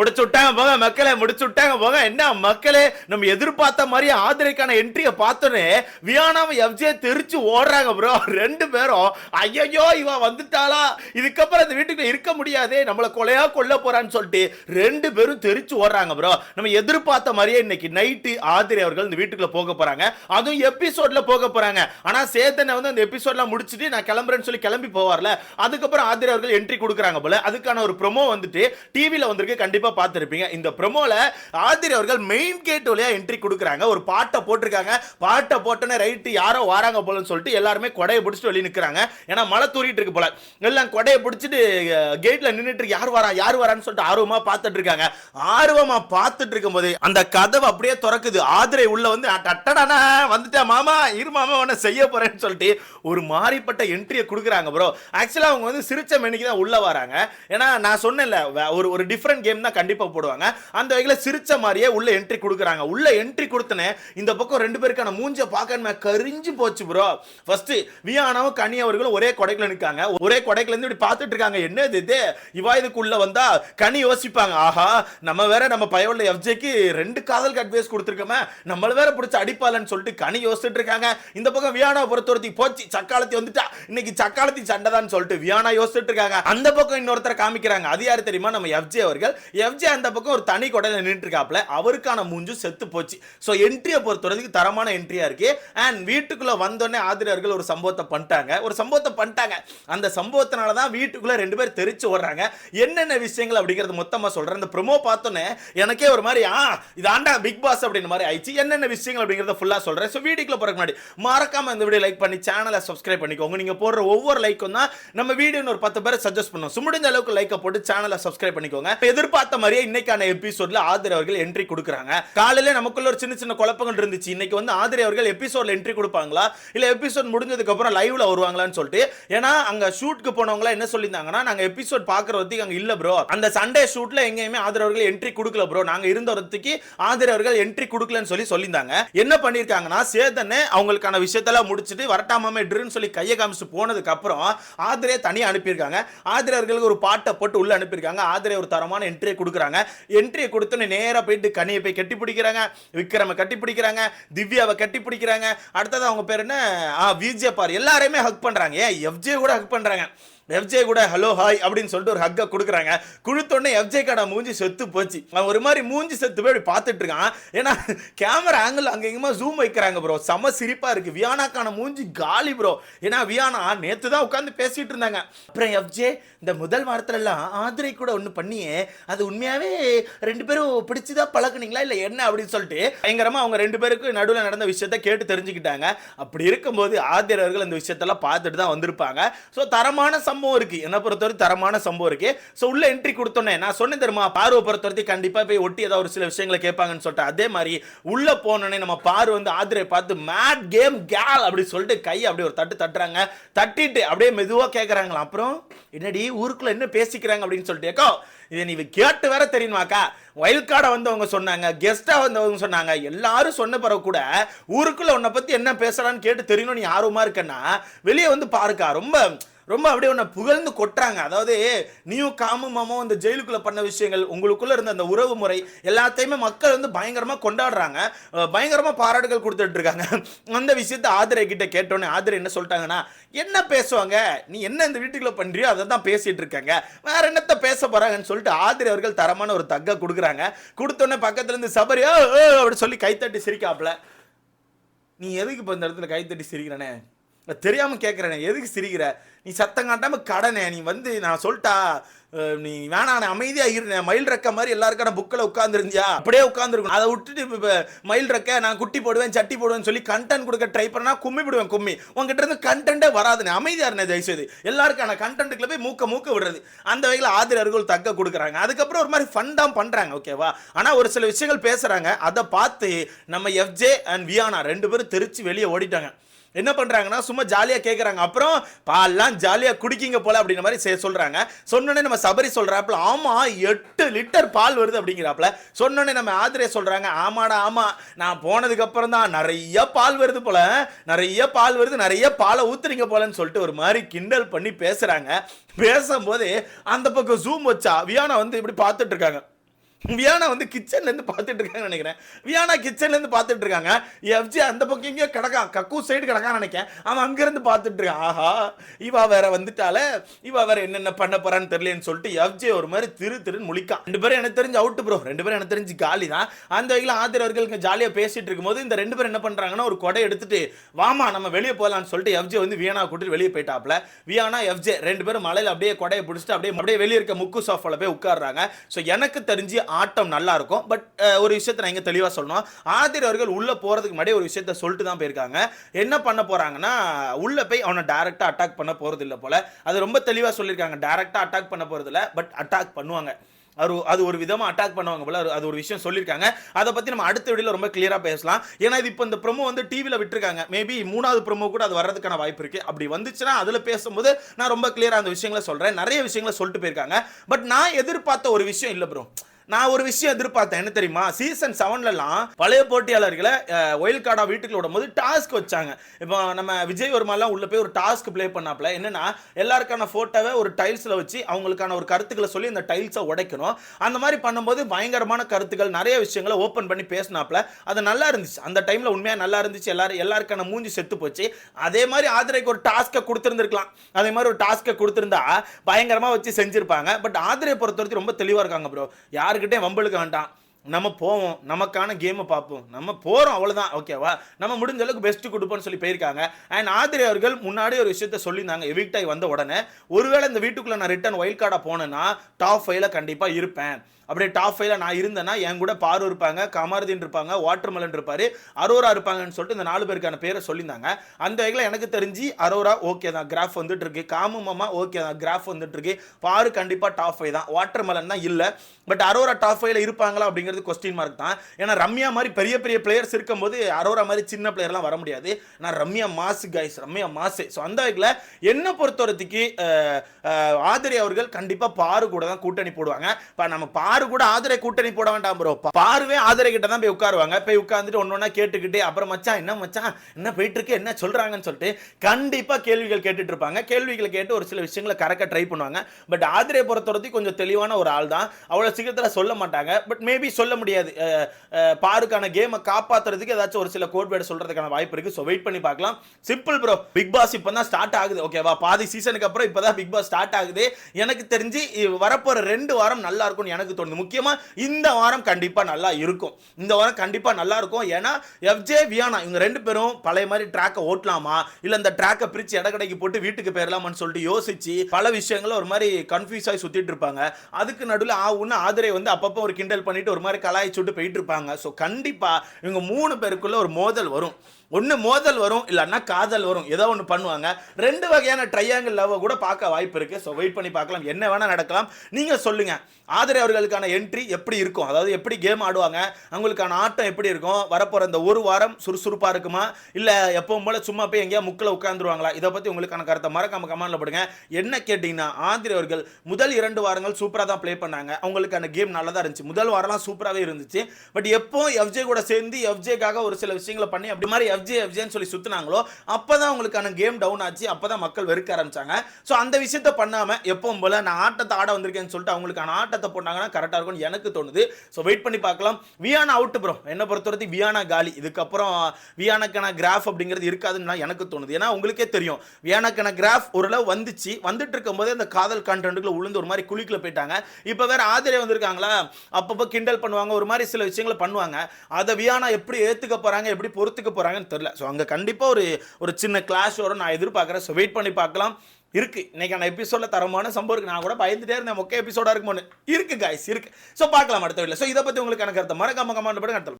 முடிச்சு விட்டாங்க போங்க மக்களே முடிச்சு விட்டாங்க போங்க. என்ன மக்களே நம்ம எதிர்பார்த்த மாதிரி ஆதிரைக்கான என்ட்ரியை பார்த்தோன்னே வியானாவும் எஃப்ஜே தெரிச்சு ஓடுறாங்க ப்ரோ ரெண்டு பேரும் ஐயோ இவ வந்துட்டாளா? இதுக்கப்புறம் அந்த வீட்டுக்குள்ள இருக்க முடியாதே நம்மளை கொலையா கொல்ல போறான்னு சொல்லிட்டு ரெண்டு பேரும் தெரிச்சு ஓடுறாங்க ப்ரோ நம்ம எதிர்பார்த்த மாதிரியே இன்னைக்கு நைட்டு ஆதிரை அவர்கள் இந்த வீட்டுக்குள்ள போக போறாங்க. அதுவும் எபிசோட்ல போக போறாங்க. ஆனா சேத்தனை வந்து அந்த எபிசோட்லாம் முடிச்சுட்டு நான் கிளம்புறேன்னு சொல்லி கிளம்பி போவார்ல. அதுக்கப்புறம் ஆதிரை அவர்கள் என்ட்ரி கொடுக்குறாங்க போல. அதுக்கான ஒரு ப்ரொமோ வந்துட்டு டிவியில வந்திருக்கு. கண்டிப்பா பார்த்திருப்பீங்க. இந்த ப்ரோமோல ஆதிரை அவர்கள் மெயின் கேட் வழியா என்ட்ரி கொடுக்குறாங்க. ஒரு பாட்டை போட்டிருக்காங்க. பாட்டை போட்டோன்னே ரைட்டு யாரோ வராங்க போலன்னு சொல்லிட்டு எல்லாருமே கொடையை பிடிச்சிட்டு வெளியே நிற்கிறாங்க ஏன்னா மழை தூரிட்டு இருக்கு போல. எல்லாம் கொடையை பிடிச்சிட்டு கேட்ல நின்றுட்டு இருக்கு. யார் வரா யார் வரான்னு சொல்லிட்டு ஆர்வமா பார்த்துட்டு இருக்காங்க. ஆர்வமா பார்த்துட்டு இருக்கும்போது அந்த கதவு அப்படியே திறக்குது. ஆதிரை உள்ள வந்து டட்டடானா வந்துட்டேன் மாமா. இரு மாமா உன்னை செய்ய போறேன்னு சொல்லிட்டு ஒரு மாறிப்பட்ட என்ட்ரியை கொடுக்குறாங்க ப்ரோ ஆக்சுவலாக அவங்க வந்து சிரிச்ச மெனிக்கு தான் உள்ள வராங்க. ஏன்னா நான் சொன்னேன்ல ஒரு ஒரு டிஃப்ரெண்ட் கேம் தான் கண்டிப்பாக போடுவாங்க. அந்த வகையில் சிரிச்ச மாதிரியே உள்ள என்ட்ரி கொடுக்குறாங்க. உள்ள என்ட்ரி கொடுத்தனே இந்த பக்கம் ரெண்டு பேருக்கான மூஞ்ச பார்க்கணுமே கரிஞ்சு போச்சு ப்ரோ ஃபர்ஸ்ட் வியானாவும் கனி அவர்களும் ஒரே கொடைக்குள்ள நிற்காங்க ஒரே கொடைக்குல இருந்து இப்படி பார்த்துட்டு இருக்காங்க. என்னது இது? இவா இதுக்குள்ள வந்தா கனி யோசிப்பாங்க. ஆஹா நம்ம வேற நம்ம பயவுள்ள எஃப்ஜேக்கு ரெண்டு காதல் அட்வைஸ் கொடுத்துருக்கோமே. நம்மள வேற பிடிச்ச அடிப்பாளன்னு சொல்லிட்டு கனி யோசிச்சுட்டு இருக்காங்க. இந்த பக்கம் வியானா பொறுத்தவரைக்கும் போச்சு. சக்காலத்தி வந்துட்டா. இன்னைக்கு சக்காலத்தி சண்டைதான் சொல்லிட்டு வியானா யோசிச்சுட்டு இருக்காங்க. அந்த பக்கம் இன்னொருத்தரை காமிக்கிறாங்க. அது யாரு தெரியுமா? நம்ம எஃப்ஜே அவர்கள். எம்ஜிஆர் அந்த பக்கம் ஒரு தனி கொடையில் நின்றுட்டு அவருக்கான மூஞ்சும் செத்து போச்சு. ஸோ என்ட்ரியை பொறுத்தவரைக்கும் தரமான என்ட்ரியாக இருக்கு. அண்ட் வீட்டுக்குள்ளே வந்தோடனே ஆதிரியர்கள் ஒரு சம்பவத்தை பண்ணிட்டாங்க. ஒரு சம்பவத்தை பண்ணிட்டாங்க. அந்த சம்பவத்தினால தான் வீட்டுக்குள்ளே ரெண்டு பேர் தெரிச்சு ஓடுறாங்க. என்னென்ன விஷயங்கள் அப்படிங்கிறது மொத்தமாக சொல்கிறேன் இந்த ப்ரொமோ பார்த்தோன்னே எனக்கே ஒரு மாதிரி ஆ இது ஆண்டா பிக் பாஸ் அப்படின்ற மாதிரி ஆயிடுச்சு. என்னென்ன விஷயங்கள் அப்படிங்கிறத ஃபுல்லாக சொல்கிறேன் ஸோ வீடியோக்குள்ள போகிற முன்னாடி மறக்காம இந்த வீடியோ லைக் பண்ணி சேனலை சப்ஸ்கிரைப் பண்ணிக்கோங்க. நீங்கள் போடுற ஒவ்வொரு லைக்கும் தான் நம்ம வீடியோன்னு ஒரு பத்து பேரை சஜஸ்ட் பண்ணுவோம் முடிஞ்ச அளவுக்கு லைக்கை போட்டு சேனலை சப்ஸ்கிரைப் பண்ணிக்கோங்க. எதிர்பார்த்த மாதிரியே இன்னைக்கான எபிசோட்ல ஆதிரி அவர்கள் என்ட்ரி கொடுக்குறாங்க. காலையில நமக்குள்ள ஒரு சின்ன சின்ன குழப்பங்கள் இருந்துச்சு. இன்னைக்கு வந்து ஆதிரி அவர்கள் எபிசோட்ல என்ட்ரி கொடுப்பாங்களா? இல்ல எபிசோட் முடிஞ்சதுக்கு அப்புறம் லைவ்ல வருவாங்களான்னு சொல்லிட்டு. ஏன்னா அங்க ஷூட்க்கு போனவங்க என்ன சொல்லியிருந்தாங்கன்னா நாங்க எபிசோட் பாக்குற வரைக்கும் அங்க இல்ல ப்ரோ அந்த சண்டே ஷூட்ல எங்கேயுமே ஆதிரி அவர்கள் என்ட்ரி கொடுக்கல ப்ரோ நாங்க இருந்த வரத்துக்கு ஆதிரி அவர்கள் என்ட்ரி கொடுக்கலன்னு சொல்லி சொல்லியிருந்தாங்க. என்ன பண்ணிருக்காங்கன்னா சேதனை அவங்களுக்கான விஷயத்தெல்லாம் முடிச்சுட்டு வரட்டாமே ட்ருன்னு சொல்லி கையை காமிச்சு போனதுக்கு அப்புறம் ஆதிரையை தனியா அனுப்பியிருக்காங்க. ஆதிரி அவர்களுக்கு ஒரு பாட்டை போட்டு உள்ள அனுப்பியிருக்காங்க. ஆதிரை ஒரு தரமான என்ட்ரியை கொடுக்குறாங்க. என்ட்ரியை கொடுத்தோன்னே நேராக போயிட்டு கனியை போய் கட்டி பிடிக்கிறாங்க. விக்ரம கட்டி பிடிக்கிறாங்க. திவ்யாவை கட்டி பிடிக்கிறாங்க. அடுத்தது அவங்க பேர் என்ன? ஆ விஜே பார் எல்லாரையுமே ஹக் பண்றாங்க. ஏன்? எஃப்ஜே கூட ஹக் பண்றாங்க. எஃப்ஜே கூட ஹலோ ஹாய் அப்படின்னு சொல்லிட்டு ஒரு ஹக்கை கொடுக்குறாங்க. கொடுத்தோடனே எஃப்ஜே கடை மூஞ்சி செத்து போச்சு. அவன் ஒரு மாதிரி மூஞ்சி செத்து போய் அப்படி பார்த்துட்டு இருக்கான். ஏன்னா கேமரா ஆங்கிள் அங்கே எங்கேயுமா ஜூம் வைக்கிறாங்க ப்ரோ செம சிரிப்பாக இருக்கு. வியானாக்கான மூஞ்சி காலி ப்ரோ ஏன்னா வியானா நேற்று தான் உட்காந்து பேசிட்டு இருந்தாங்க. அப்புறம் எஃப்ஜே இந்த முதல் வாரத்துல எல்லாம் ஆதிரை கூட ஒன்று பண்ணியே. அது உண்மையாகவே ரெண்டு பேரும் பிடிச்சிதான் பழகுனீங்களா இல்லை என்ன அப்படின்னு சொல்லிட்டு பயங்கரமாக அவங்க ரெண்டு பேருக்கும் நடுவில் நடந்த விஷயத்த கேட்டு தெரிஞ்சுக்கிட்டாங்க. அப்படி இருக்கும்போது ஆதிரவர்கள் அந்த விஷயத்தெல்லாம் பார்த்துட்டு தான் வந்திருப்பாங்க. ஸோ தரமான சம்பவம் இருக்கு. என்னை பொறுத்தவரை தரமான சம்பவம் இருக்கு. ஸோ உள்ள என்ட்ரி கொடுத்தோன்னே நான் சொன்னேன் தெரியுமா? பார்வை பொறுத்தவரைக்கும் கண்டிப்பாக போய் ஒட்டி ஏதாவது ஒரு சில விஷயங்களை கேட்பாங்கன்னு சொல்லிட்டு. அதே மாதிரி உள்ள போனோடனே நம்ம பார் வந்து ஆதிரை பார்த்து மேட் கேம் கேல் அப்படி சொல்லிட்டு கை அப்படி ஒரு தட்டு தட்டுறாங்க. தட்டிட்டு அப்படியே மெதுவாக கேட்குறாங்களா அப்புறம் என்னடி ஊருக்குள்ள என்ன பேசிக்கிறாங்க? அப்படின்னு சொல்லிட்டு ஏக்கோ இதை நீ கேட்டு வேற தெரியுமாக்கா? வயல் கார்டை வந்தவங்க சொன்னாங்க கெஸ்டா வந்தவங்க சொன்னாங்க. எல்லாரும் சொன்ன பிறகு கூட ஊருக்குள்ள உன்னை பத்தி என்ன பேசுறான்னு கேட்டு தெரியணும் நீ ஆர்வமா இருக்கன்னா வெளியே வந்து பாருக்கா. ரொம்ப ரொம்ப அப்படியே உன்னை புகழ்ந்து கொட்டுறாங்க. அதாவது நீயும் காமும் மாமாவும் அந்த ஜெயிலுக்குள்ள பண்ண விஷயங்கள் உங்களுக்குள்ள இருந்த அந்த உறவு முறை எல்லாத்தையுமே மக்கள் வந்து பயங்கரமா கொண்டாடுறாங்க. பயங்கரமாக பயங்கரமா பாராட்டுகள் கொடுத்துட்டு இருக்காங்க. அந்த விஷயத்த ஆதிரை கிட்ட கேட்டோன்னே ஆதிரை என்ன சொல்லிட்டாங்கன்னா என்ன பேசுவாங்க? நீ என்ன இந்த வீட்டுக்குள்ள பண்றியோ அதை தான் பேசிட்டு இருக்காங்க. வேற என்னத்த பேச போறாங்கன்னு சொல்லிட்டு ஆதிரை அவர்கள் தரமான ஒரு தக்க கொடுக்குறாங்க. கொடுத்தோன்னே பக்கத்துல இருந்து சபரியா அப்படி சொல்லி கைத்தட்டி சிரிக்காப்ல நீ எதுக்கு இப்போ இந்த இடத்துல கைத்தட்டி சிரிக்கிறனே? தெரியாமல் கேட்குறேன் எதுக்கு சிரிக்கிற? நீ சத்தம் காட்டாமல் கடனே நீ வந்து நான் சொல்லிட்டா நீ வேணாம் அமைதியாக இருந்தேன் மயில் ரெக்க மாதிரி எல்லாருக்கான புக்கில் உட்காந்துருந்தியா அப்படியே உட்காந்துருக்கணும் அதை விட்டுட்டு இப்போ மயில் ரெக்க நான் குட்டி போடுவேன் சட்டி போடுவேன்னு சொல்லி கண்டென்ட் கொடுக்க ட்ரை பண்ணா கும்மி விடுவேன் கும்மி. உங்ககிட்ட இருந்து கண்டென்ட்டே வராதுண்ணே அமைதியாக இருந்தேன் தயவுசெய்து. எல்லாருக்கான கண்டென்ட்டுக்குள்ள போய் மூக்க மூக்க விடுறது. அந்த வகையில் ஆதரவர்கள் தக்க கொடுக்குறாங்க. அதுக்கப்புறம் ஒரு மாதிரி ஃபன் தான் ஓகேவா ஆனால் ஒரு சில விஷயங்கள் பேசுகிறாங்க அதை பார்த்து நம்ம எஃப்ஜே அண்ட் வியானா ரெண்டு பேரும் தெரிச்சு வெளியே ஓடிட்டாங்க. என்ன பண்ணுறாங்கன்னா சும்மா ஜாலியாக கேட்குறாங்க அப்புறம் பால்லாம் ஜாலியாக குடிக்கிங்க போல அப்படின்ற மாதிரி சே- சொல்கிறாங்க சொன்னோடனே நம்ம சபரி சொல்கிறாப்புல ஆமாம் எட்டு லிட்டர் பால் வருது அப்படிங்கிறாப்புல. சொன்னோடனே நம்ம ஆதிரே சொல்கிறாங்க ஆமாடா ஆமாம் நான் போனதுக்கப்புறம் தான் நிறைய பால் வருது போல நிறைய பால் வருது நிறைய பாலை ஊற்றுறீங்க போலன்னு சொல்லிட்டு ஒரு மாதிரி கிண்டல் பண்ணி பேசுகிறாங்க பேசும்போது அந்த பக்கம் ஜூம் வச்சா வியானா வந்து இப்படி பார்த்துட்ருக்காங்க வியானா வந்து கிச்சன்லேருந்து பார்த்துட்டு இருக்காங்க நினைக்கிறேன். வியானா கிச்சன்லேருந்து பார்த்துட்டு இருக்காங்க. எஃப்ஜி அந்த பக்கம் எங்கேயோ கிடக்கான் கக்கூ சைடு கிடக்கான்னு நினைக்கிறேன். அவன் அங்கேருந்து பார்த்துட்டு இருக்கான். ஆஹா இவா வேற வந்துட்டால இவா வேற என்னென்ன பண்ண போறான்னு தெரியலன்னு சொல்லிட்டு எஃப்ஜே ஒரு மாதிரி திரு திருன்னு முழிக்கான் ரெண்டு பேரும் எனக்கு தெரிஞ்சு அவுட்டு ப்ரோ ரெண்டு பேரும் எனக்கு தெரிஞ்சு காலி தான். அந்த வகையில் ஆதரவர்கள் ஜாலியாக ஜாலியா பேசிட்டு இருக்கும்போது இந்த ரெண்டு பேரும் என்ன பண்ணுறாங்கன்னா ஒரு கொடை எடுத்துட்டு வாமா நம்ம வெளியே போகலான்னு சொல்லிட்டு எஃப்ஜே வந்து வியானா கூட்டிட்டு வெளியே போயிட்டாப்ல. வியானா எஃப்ஜே ரெண்டு பேரும் மலையில் அப்படியே கொடையை பிடிச்சிட்டு அப்படியே அப்படியே வெளியே இருக்க முக்கு சோஃபால போய் உட்கார்றாங்க. ஸோ எனக்கு தெரிஞ்சு ஆட்டம் நல்லா இருக்கும் பட் ஒரு விஷயத்தை நான் இங்கே தெளிவாக சொல்லணும். ஆதிர் அவர்கள் உள்ள போகிறதுக்கு முன்னாடி ஒரு விஷயத்த சொல்லிட்டு தான் போயிருக்காங்க. என்ன பண்ண போறாங்கன்னா உள்ள போய் அவனை டைரக்டா அட்டாக் பண்ண போறது இல்லை போல. அது ரொம்ப தெளிவாக சொல்லியிருக்காங்க. டைரக்டா அட்டாக் பண்ண போறது இல்லை பட் அட்டாக் பண்ணுவாங்க. அது அது ஒரு விதமாக அட்டாக் பண்ணுவாங்க போல. அது- ஒரு விஷயம் சொல்லியிருக்காங்க. அதை பற்றி நம்ம அடுத்த வீடியோவில் ரொம்ப கிளியராக பேசலாம். ஏன்னா இது இப்போ இந்த ப்ரொமோ வந்து டிவியில் விட்டுருக்காங்க. மேபி மூணாவது ப்ரொமோ கூட அது வர்றதுக்கான வாய்ப்பு இருக்குது அப்படி வந்துச்சுன்னா அதில் பேசும்போது நான் ரொம்ப கிளியராக அந்த விஷயங்களை சொல்கிறேன் நிறைய விஷயங்களை சொல்லிட்டு போயிருக்காங்க. பட் நான் எதிர்பார்த்த ஒரு விஷயம் இல்லை ப்ரோ நான் ஒரு விஷயம் எதிர்பார்த்தேன். என்ன தெரியுமா? சீசன் செவன்லலாம் பழைய போட்டியாளர்களை ஒயில் கார்டாக வீட்டுக்குள்ள விடும்போது டாஸ்க் வச்சாங்க. இப்போ நம்ம விஜய் வர்மாலாம் உள்ள போய் ஒரு டாஸ்க் ப்ளே பண்ணாப்ல என்னன்னா எல்லாருக்கான ஃபோட்டோவை ஒரு டைல்ஸில் வச்சு அவங்களுக்கான ஒரு கருத்துக்களை சொல்லி அந்த டைல்ஸை உடைக்கணும். அந்த மாதிரி பண்ணும்போது பயங்கரமான கருத்துக்கள் நிறைய விஷயங்களை ஓப்பன் பண்ணி பேசினாப்ல அது நல்லா இருந்துச்சு. அந்த டைமில் உண்மையாக நல்லா இருந்துச்சு. எல்லாரும் எல்லாருக்கான மூஞ்சி செத்து போச்சு. அதே மாதிரி ஆதிரைக்கு ஒரு டாஸ்க்கை கொடுத்துருந்துருக்கலாம். அதே மாதிரி ஒரு டாஸ்க்கை கொடுத்துருந்தா பயங்கரமாக வச்சு செஞ்சிருப்பாங்க. பட் ஆதிரை பொறுத்த வரைக்கும் ரொம்ப தெளிவாக இருக்காங்க ப்ரோ யாருக்கிட்டே வம்பளுக்க வேண்டாம். நம்ம போவோம் நமக்கான கேமை பார்ப்போம். நம்ம போகிறோம் அவ்வளோதான் ஓகேவா நம்ம முடிஞ்ச அளவுக்கு பெஸ்ட் கொடுப்போம்னு சொல்லி போயிருக்காங்க. அண்ட் ஆதிரி அவர்கள் முன்னாடி ஒரு விஷயத்த சொல்லியிருந்தாங்க எவிக்டாய் வந்த உடனே ஒருவேளை இந்த வீட்டுக்குள்ளே நான் ரிட்டர்ன் ஒயில் கார்டாக போனேன்னா டாப் ஃபைவ்ல கண்டிப்பாக இருப்பேன். அப்படியே டாப் ஃபைவ்ல நான் இருந்தேன்னா என் கூட பாரு இருப்பாங்க கமர்தீன் இருப்பாங்க வாட்டர்மெலன் இருப்பாரு அரோரா இருப்பாங்கன்னு சொல்லிட்டு இந்த நாலு பேருக்கான பேரை சொல்லியிருந்தாங்க. அந்த வகையில் எனக்கு தெரிஞ்சு அரோரா ஓகே தான் கிராஃப் வந்துட்டு இருக்கு காமு ஓகே தான் கிராஃப் வந்துட்டு இருக்கு பாரு கண்டிப்பாக டாப் ஃபைவ் தான். வாட்டர்மெலன் தான் இல்லை. பட் அரோரா டாப் ஃபைவ்ல இருப்பாங்களா அப்படிங்கிறது கொஸ்டின் மார்க் தான். ஏன்னா ரம்யா மாதிரி பெரிய பெரிய பிளேயர்ஸ் இருக்கும்போது அரோரா மாதிரி சின்ன பிளேயர்லாம் வர முடியாது. நான் ரம்யா மாசு கைஸ் ரம்யா மாசு. ஸோ அந்த வகையில் என்னை பொறுத்தவரத்துக்கு ஆதிரி அவர்கள் கண்டிப்பாக பாரு கூட தான் கூட்டணி போடுவாங்க. இப்போ நம்ம பாரு கூட ஆதிரை கூட்டணி போட வேண்டாம் ப்ரோ பாருவே ஆதிரை கிட்ட தான் போய் உட்காருவாங்க. போய் உட்காந்துட்டு ஒன்று ஒன்றா கேட்டுக்கிட்டு அப்புறம் மச்சான் என்ன மச்சான்? என்ன போயிட்டு இருக்கு? என்ன சொல்றாங்கன்னு சொல்லிட்டு கண்டிப்பாக கேள்விகள் கேட்டுட்டு இருப்பாங்க. கேள்விகளை கேட்டு ஒரு சில விஷயங்களை கறக்க ட்ரை பண்ணுவாங்க. பட் ஆதிரை பொறுத்தவரத்துக்கு கொஞ்சம் தெளிவான ஒரு ஆள் தான். அவ்வளோ சீக்கிரத்தில் சொல்ல மாட்டாங்க. பட் மேபி சொல்ல முடியாது. பாருக்கான கேமை காப்பாத்துறதுக்கு ஏதாச்சும் ஒரு சில கோட் வேர்டு சொல்கிறதுக்கான வாய்ப்பு இருக்குது ஸோ வெயிட் பண்ணி பார்க்கலாம். சிம்பிள் ப்ரோ பிக் பாஸ் இப்போ தான் ஸ்டார்ட் ஆகுது ஓகேவா பாதி சீசனுக்கு அப்புறம் இப்போ தான் பிக் பாஸ் ஸ்டார்ட் ஆகுது. எனக்கு தெரிஞ்சு வரப்போகிற ரெண்டு வாரம் நல்லா இருக்கும்னு எனக்கு தோணுது. முக்கியமாக இந்த வாரம் கண்டிப்பாக நல்லா இருக்கும். இந்த வாரம் கண்டிப்பாக நல்லா இருக்கும். ஏன்னா எஃப்ஜே வியானா இவங்க ரெண்டு பேரும் பழைய மாதிரி ட்ராக்கை ஓட்டலாமா? இல்லை இந்த ட்ராக்கை பிரித்து இடக்கடைக்கு போட்டு வீட்டுக்கு போயிடலாமான்னு சொல்லிட்டு யோசிச்சு பல விஷயங்களை ஒரு மாதிரி கன்ஃபியூஸ் ஆகி சுற்றிட்டு இருப்பாங்க. அதுக்கு நடுவில் ஆகுன்னு ஆதிரை வந்து அப்பப்போ ஒரு கிண்டல் பண்ணிட்டு ஒரு மாதிரி கலாய்ச்சுட்டு போயிட்டு இருப்பாங்க. ஸோ கண்டிப்பா இவங்க மூணு பேருக்குள்ள ஒரு மோதல் வரும். ஒன்று மோதல் வரும் இல்லைன்னா காதல் வரும் ஏதோ ஒன்று பண்ணுவாங்க. ரெண்டு வகையான ட்ரையாங்கிள் லவ் கூட பார்க்க வாய்ப்பு இருக்குது ஸோ வெயிட் பண்ணி பார்க்கலாம். என்ன வேணால் நடக்கலாம். நீங்கள் சொல்லுங்கள் ஆதிரை அவர்களுக்கான என்ட்ரி எப்படி இருக்கும்? அதாவது எப்படி கேம் ஆடுவாங்க? அவங்களுக்கான ஆட்டம் எப்படி இருக்கும்? வரப்போகிற இந்த ஒரு வாரம் சுறுசுறுப்பாக இருக்குமா? இல்லை எப்பவும் போல சும்மா போய் எங்கேயா முக்கில் உட்காந்துருவாங்களா இதை பற்றி உங்களுக்கான கருத்தை மறக்காம கமெண்ட்ல போடுங்க. என்ன கேட்டிங்கன்னா ஆதிரை அவர்கள் முதல் இரண்டு வாரங்கள் சூப்பராக தான் ப்ளே பண்ணாங்க. அவங்களுக்கான கேம் நல்லா தான் இருந்துச்சு. முதல் வாரம்லாம் சூப்பராகவே இருந்துச்சு. பட் எப்போ எஃப்ஜே கூட சேர்ந்து எஃப்ஜேக்காக ஒரு சில விஷயங்களை பண்ணி அப்படி மாதிரி எஃப்ஜே எஃப்ஜேன்னு சொல்லி சுற்றுனாங்களோ அப்போ தான் அவங்களுக்கான கேம் டவுன் ஆச்சு அப்போ தான் மக்கள் வெறுக்க ஆரம்பிச்சாங்க. ஸோ அந்த விஷயத்த பண்ணாமல் எப்பவும் போல் நான் ஆட்டத்தை ஆட வந்திருக்கேன்னு சொல்லிட்டு அவங்களுக்கான ஆட்டத்தை போட்டாங்கன்னா கரெக்டாக இருக்கும்னு எனக்கு தோணுது. ஸோ வெயிட் பண்ணி பார்க்கலாம். வியானா அவுட் ப்ரோ என்னை பொறுத்தவரைக்கும் வியானா காலி. இதுக்கப்புறம் வியானாக்கான கிராஃப் அப்படிங்கிறது இருக்காதுன்னு எனக்கு தோணுது. ஏன்னா உங்களுக்கே தெரியும். வியானாக்கான கிராஃப் ஓரளவு வந்துச்சு. வந்துட்டு இருக்கும்போதே அந்த காதல் கண்டென்ட்டுக்குள்ள உளுந்து ஒரு மாதிரி குழிக்குள்ள போயிட்டாங்க. இப்போ வேற ஆதிரை வந்திருக்காங்களா? அப்பப்போ கிண்டல் பண்ணுவாங்க. ஒரு மாதிரி சில விஷயங்களை பண்ணுவாங்க. அதை வியானா எப்படி ஏற்றுக்க போகிறாங்க எப்படி பொறுத்துக்க என்னன்னு தெரில ஸோ அங்கே கண்டிப்பாக ஒரு ஒரு சின்ன கிளாஷ் வரும். நான் எதிர்பார்க்குறேன். ஸோ வெயிட் பண்ணி பார்க்கலாம். இருக்குது இன்றைக்கான எபிசோடில் தரமான சம்பவம் இருக்குது நான் கூட பயந்துட்டே இருந்தேன். மொக்க எபிசோடாக இருக்குமோன்னு. இருக்குது காய்ஸ் இருக்குது ஸோ பார்க்கலாம் அடுத்த வீட்டில் ஸோ இதை பற்றி உங்களுக்கு கணக்கு மறக்காம கமெண்ட் பண்ணுங்க. அடுத்த